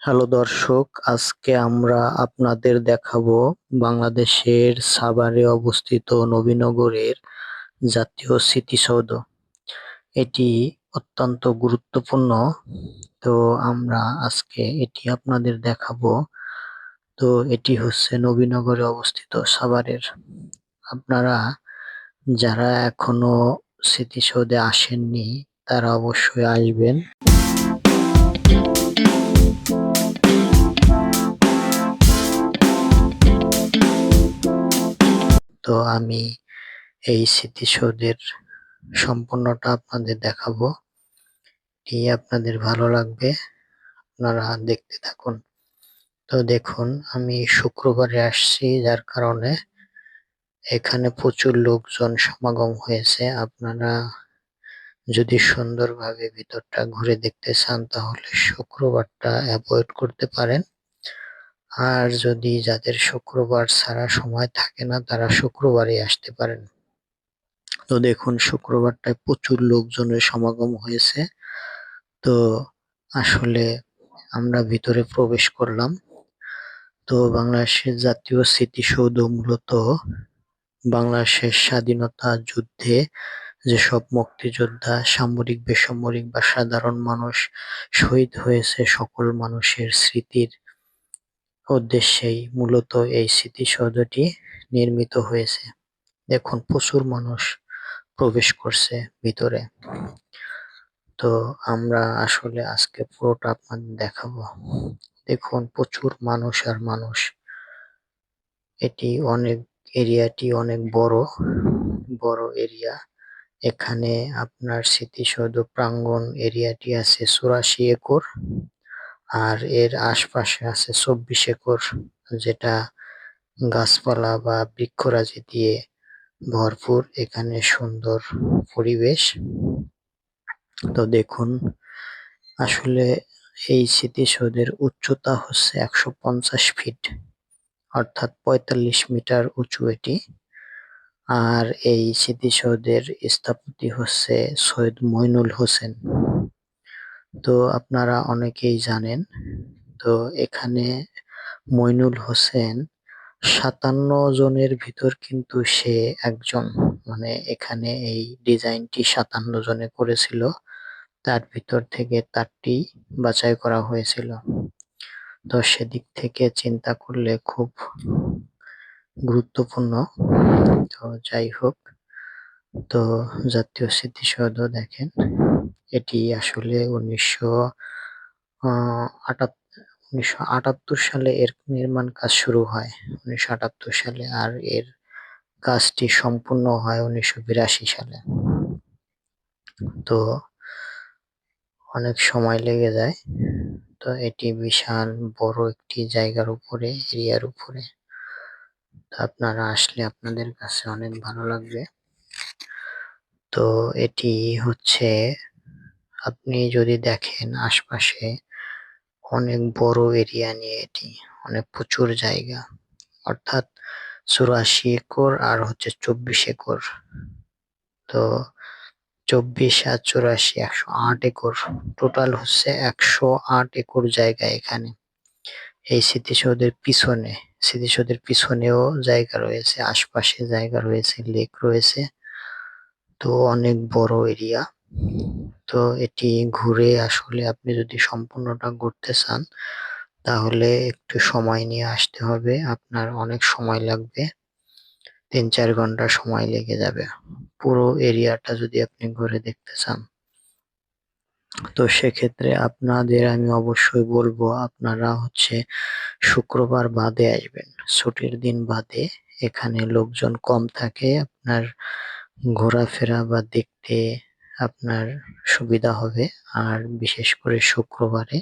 Hello দর্শক, আজকে আমরা আপনাদের দেখাবো বাংলাদেশের সাভারে অবস্থিত নবীনগরের জাতীয় স্মৃতিসৌধ। এটি অত্যন্ত গুরুত্বপূর্ণ। তো আমরা আজকে এটি আপনাদের দেখাবো। তো এটি হচ্ছে নবীনগরে অবস্থিত সাভারের। আপনারা যারা এখনও স্মৃতিসৌধে আসেননি, তারা অবশ্যই আসবেন। তো আমি এই স্মৃতিসৌধের সম্পূর্ণটা আপনাদের দেখাবো। এটি আপনাদের ভালো লাগবে, আপনারা দেখতে থাকুন। তো দেখুন, আমি শুক্রবারে আসছি, যার কারণে এখানে প্রচুর লোকজন সমাগম হয়েছে। আপনারা যদি সুন্দরভাবে ভিতরটা ঘুরে দেখতে চান, তাহলে শুক্রবারটা অ্যাভয়েড করতে পারেন। আর যদি যাদের শুক্রবার ছাড়া সময় থাকে না, তারা শুক্রবারে আসতে পারেন। তো দেখুন, শুক্রবারটায় প্রচুর লোকজনের সমাগম হয়েছে। তো আসলে আমরা ভিতরে প্রবেশ করলাম। তো বাংলাদেশের জাতীয় স্মৃতিসৌধ মূলত বাংলাদেশের স্বাধীনতা যুদ্ধে যেসব মুক্তিযোদ্ধা, সামরিক, বেসামরিক বা সাধারণ মানুষ শহীদ হয়েছে, সকল মানুষের স্মৃতির উদ্দেশ্যেই মূলত এই স্মৃতিসৌধটি নির্মিত হয়েছে। দেখুন, প্রচুর মানুষ প্রবেশ করছে ভিতরে। তো আমরা আসলে আজকে পুরোটা আপনাদের দেখাবো। দেখুন, প্রচুর মানুষ আর মানুষ। এটি অনেক, এরিয়াটি অনেক বড় বড় এরিয়া। এখানে আপনার স্মৃতিসৌধ প্রাঙ্গণ এরিয়াটি আছে চুরাশি একর। আর এর আশপাশে আছে চব্বিশ একর, যেটা গাছপালা বা বৃক্ষরাজি দিয়ে ভরপুর, এখানে সুন্দর পরিবেশ। তো দেখুন, আসলে এই স্মৃতিসৌধের উচ্চতা হচ্ছে একশো পঞ্চাশ ফিট, অর্থাৎ পঁয়তাল্লিশ মিটার উঁচু এটি। আর এই স্মৃতিসৌধের স্থপতি হচ্ছে সৈয়দ মইনুল হোসেন। তো আপনারা অনেকেই জানেন। তো এখানে মইনুল হোসেন সাতান্ন জনের ভিতর কিন্তু সে একজন। মানে এখানে এই ডিজাইনটি সাতান্ন জনে করেছিল। তার ভিতর থেকে তারটি বাছাই করা হয়েছিল। তো সেদিক থেকে চিন্তা করলে খুব গুরুত্বপূর্ণ। তো যাই হোক, তো জাতীয় স্মৃতিসৌধ দেখেন। এটি আসলে উনিশশো উনিশশো আটাত্তর সালে এর নির্মাণ কাজ শুরু হয়। উনিশশো আটাত্তর সালে আর এর কাজটি সম্পূর্ণ হয় উনিশশো বিরাশি সালে। তো অনেক সময় লেগে যায়। তো এটি বিশাল বড় একটি জায়গার উপরে, এরিয়ার উপরে। তো আপনারা আসলে আপনাদের কাছে অনেক ভালো লাগবে। তো এটি হচ্ছে আপনি যদি দেখেন আশপাশে অনেক বড় এরিয়া নিয়ে এটি, অনেক প্রচুর জায়গা। অর্থাৎ চুরাশি একর আর হচ্ছে চব্বিশ একর। তো চব্বিশ আর চুরাশি একশো আট একর। টোটাল হচ্ছে একশো আট একর জায়গা এখানে। এই স্মৃতিসৌধের পিছনে, স্মৃতিসৌধের পিছনেও জায়গা রয়েছে, আশপাশে জায়গা রয়েছে লেক রয়েছে। তো অনেক বড় এরিয়া তো এটি ঘুরে আসলে আপনি যদি সম্পূর্ণটা ঘুরতে চান, তাহলে একটু সময় নিয়ে আসতে হবে। আপনার অনেক সময় লাগবে। তিন চার ঘণ্টা সময় লেগে যাবে। পুরো এরিয়াটা যদি আপনি ঘুরে দেখতে চান। তো সেক্ষেত্রে আপনাদের আমি অবশ্যই বলব, আপনারা হচ্ছে শুক্রবার বাদে আসবেন। ছুটির দিন বাদে এখানে লোকজন কম থাকে। আপনার ঘোরাফেরা বা দেখতে আপনার সুবিধা হবে। আর বিশেষ করে শুক্রবারে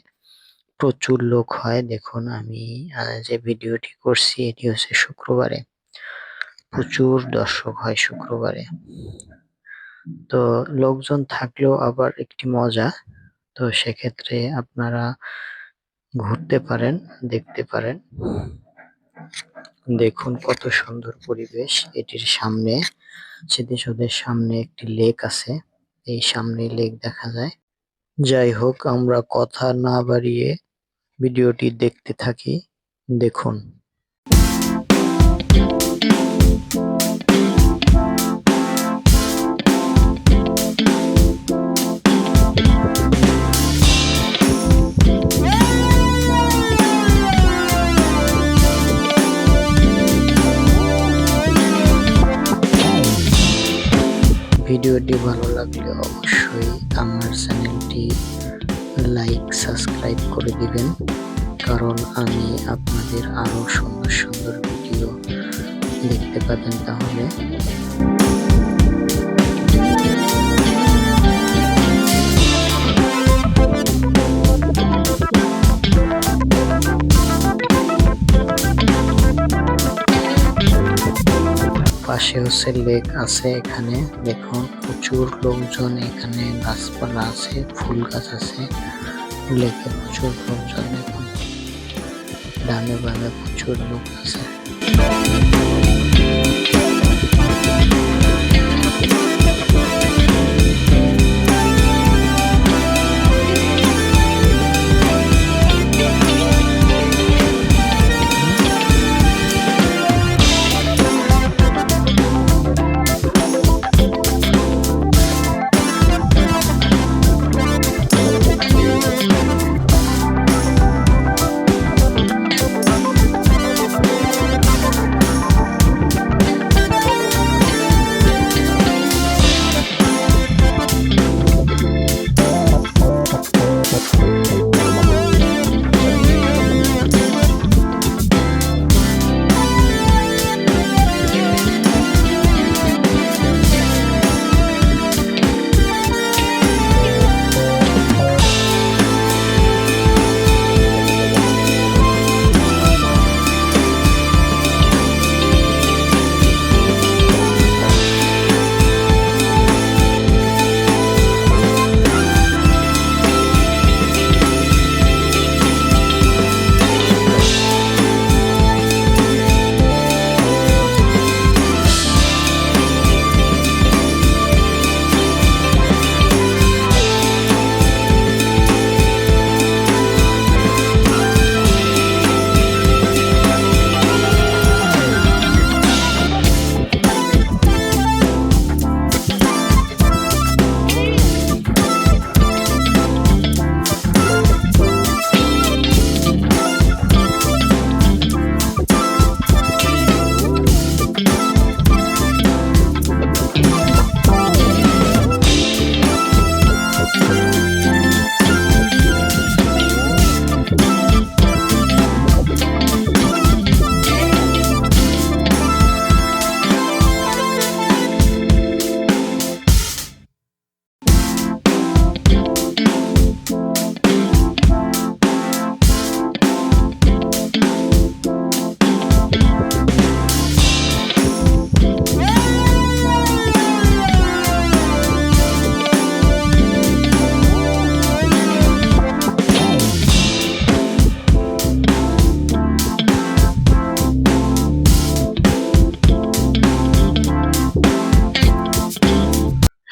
প্রচুর লোক হয়। দেখুন, আমি যে ভিডিওটি করছি, এটি হচ্ছে শুক্রবারে। প্রচুর দর্শক হয় শুক্রবারে। তো লোকজন থাকলেও আবার একটি মজা। তো সেক্ষেত্রে আপনারা ঘুরতে পারেন, দেখতে পারেন। দেখুন কত সুন্দর পরিবেশ। এটির সামনে, স্মৃতিসৌধের সামনে একটি লেক আছে। এই সামনে লেক দেখা যায়। যাই হোক, আমরা কথা না বাড়িয়ে ভিডিওটি দেখতে থাকি। দেখুন। ভিডিওটি ভালো লাগলে সাবস্ক্রাইব করে দিবেন, কারণ আমি আপনাদের আরও সুন্দর সুন্দর ভিডিও দেখতে পাবেন তাহলে। পাশে হচ্ছে লেক আছে এখানে, দেখুন প্রচুর লোকজন এখানে গাছপালা আছে, ফুল গাছ আছে। লেকে প্রচুর লোকজন দেখুন ডানে বামে প্রচুর লোক আছে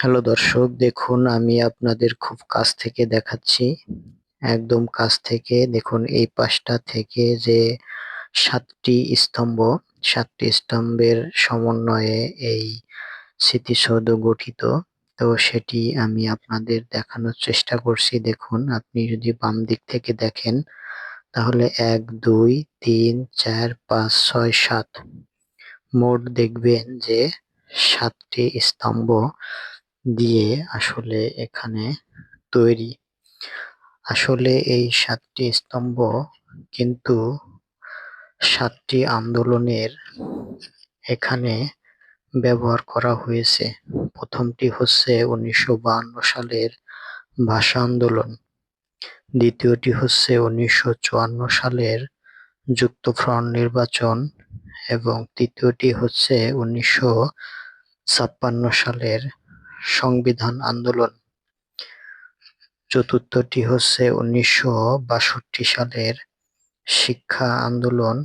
হ্যালো দর্শক, দেখুন আমি আপনাদের খুব কাছ থেকে দেখাচ্ছি। একদম কাছ থেকে, দেখুন এই পাশটা থেকে যে সাতটি স্তম্ভ, সাতটি স্তম্ভের সমন্বয়ে এই স্মৃতিসৌধ গঠিত। তো সেটি আমি আপনাদের দেখানোর চেষ্টা করছি। দেখুন, আপনি যদি বাম দিক থেকে দেখেন, তাহলে এক, দুই, তিন, চার, পাঁচ, ছয়, সাত। মোট দেখবেন যে সাতটি স্তম্ভ দিয়ে আসলে এখানে তৈরি। আসলে এই সাতটি স্তম্ভ কিন্তু সাতটি আন্দোলনের এখানে ব্যবহার করা হয়েছে। প্রথমটি হচ্ছে উনিশশো সালের ভাষা আন্দোলন। দ্বিতীয়টি হচ্ছে উনিশশো চুয়ান্ন সালের যুক্তফ্রন্ট নির্বাচন এবং তৃতীয়টি হচ্ছে উনিশশো ছাপ্পান্ন সালের সংবিধান আন্দোলন। চতুর্থটি হচ্ছে উনিশশো বাষট্টি সালের শিক্ষা আন্দোলন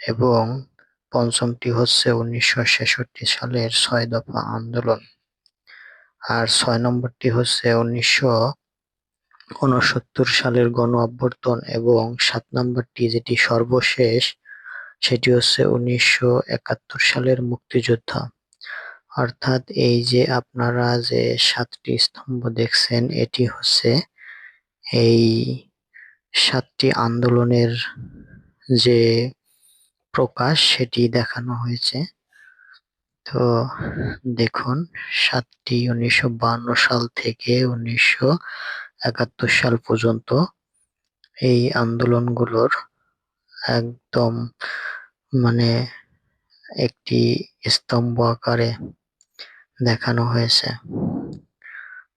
এবং পঞ্চমটি হচ্ছে উনিশশো ছেষট্টি সালের ছয় দফা আন্দোলন। আর ছয় নম্বরটি হচ্ছে উনিশশো ঊনসত্তর সালের গণ অভ্যর্থন এবং সাত নম্বরটি যেটি সর্বশেষ, সেটি হচ্ছে উনিশশো একাত্তর সালের মুক্তিযোদ্ধা। অর্থাৎ এই যে আপনারা যে সাতটি স্তম্ভ দেখছেন, এটি হচ্ছে এই সাতটি আন্দোলনের যে প্রকাশ, সেটি দেখানো হয়েছে। তো দেখুন, সাতটি উনিশশো সাল থেকে উনিশশো একাত্তর সাল পর্যন্ত এই আন্দোলনগুলোর একদম মানে একটি স্তম্ভ আকারে দেখানো হয়েছে।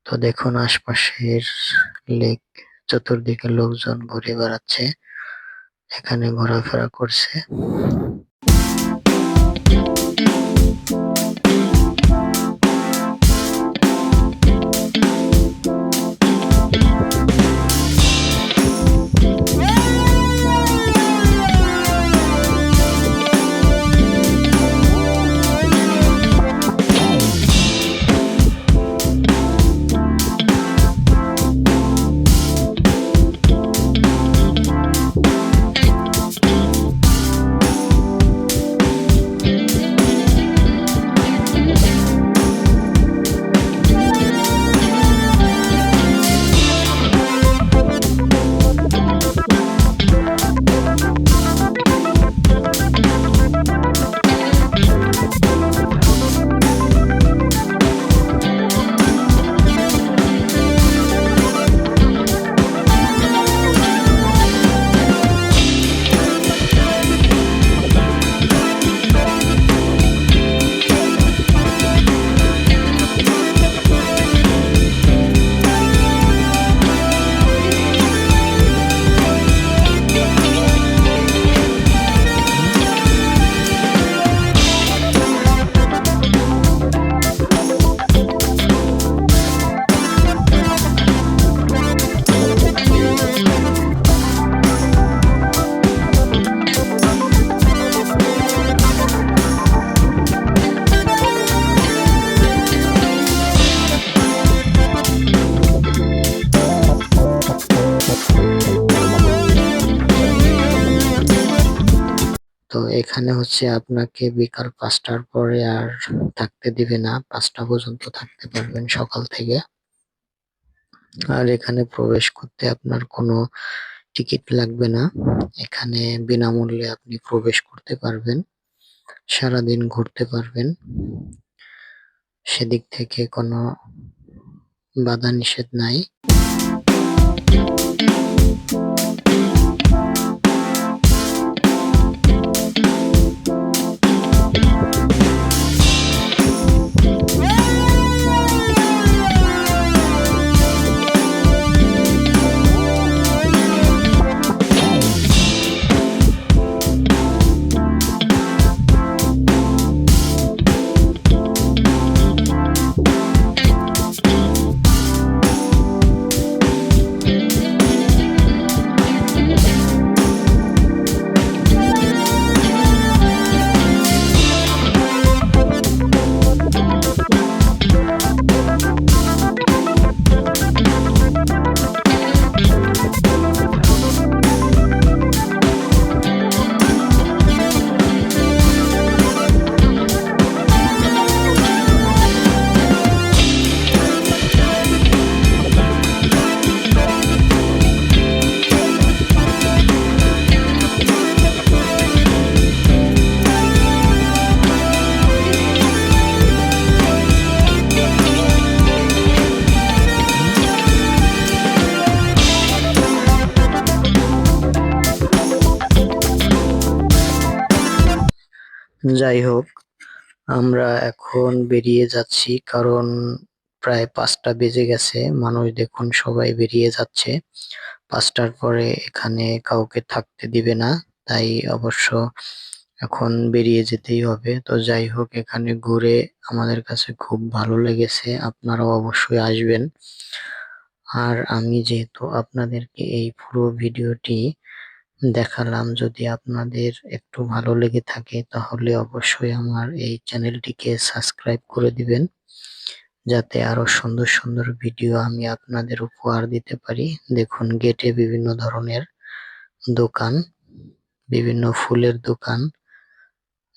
তো দেখুন আশপাশের লেক চতুর্দিকে লোকজন ঘুরে বেড়াচ্ছে। এখানে ঘোরাফেরা করছে। এখানে হচ্ছে আপনাকে বিকাল পাঁচটার পরে আর থাকতে দিবে না। পাঁচটা পর্যন্ত থাকতে পারবেন সকাল থেকে। আর এখানে প্রবেশ করতে আপনার কোনো টিকিট লাগবে না। এখানে বিনামূল্যে আপনি প্রবেশ করতে পারবেন। সারাদিন ঘুরতে পারবেন। সেদিক থেকে কোনো বাধা নিষেধ নাই। যাই হোক আমরা এখন বেরিয়ে যাচ্ছি, কারণ প্রায় পাঁচটা বেজে গেছে। মানুষ দেখুন সবাই বেরিয়ে যাচ্ছে। পাঁচটার পরে এখানে কাউকে থাকতে দিবে না, তাই অবশ্য এখন বেরিয়ে যেতেই হবে। তো যাই হোক এখানে ঘুরে আমাদের কাছে খুব ভালো লেগেছে। আপনারাও অবশ্যই আসবেন। আর আমি যেহেতু আপনাদেরকে এই পুরো ভিডিওটি দেখালাম। যদি আপনাদের একটু ভালো লেগে থাকে, তাহলে অবশ্যই আমার এই চ্যানেলটিকে সাবস্ক্রাইব করে দিবেন। যাতে আরও সুন্দর সুন্দর ভিডিও আমি আপনাদের উপহার দিতে পারি। দেখুন, গেটে বিভিন্ন ধরনের দোকান, বিভিন্ন ফুলের দোকান।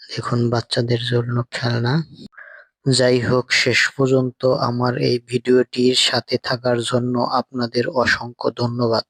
দেখুন, বাচ্চাদের জন্য খেলনা। যাই হোক, শেষ পর্যন্ত আমার এই ভিডিওটির সাথে থাকার জন্য আপনাদের অসংখ্য ধন্যবাদ।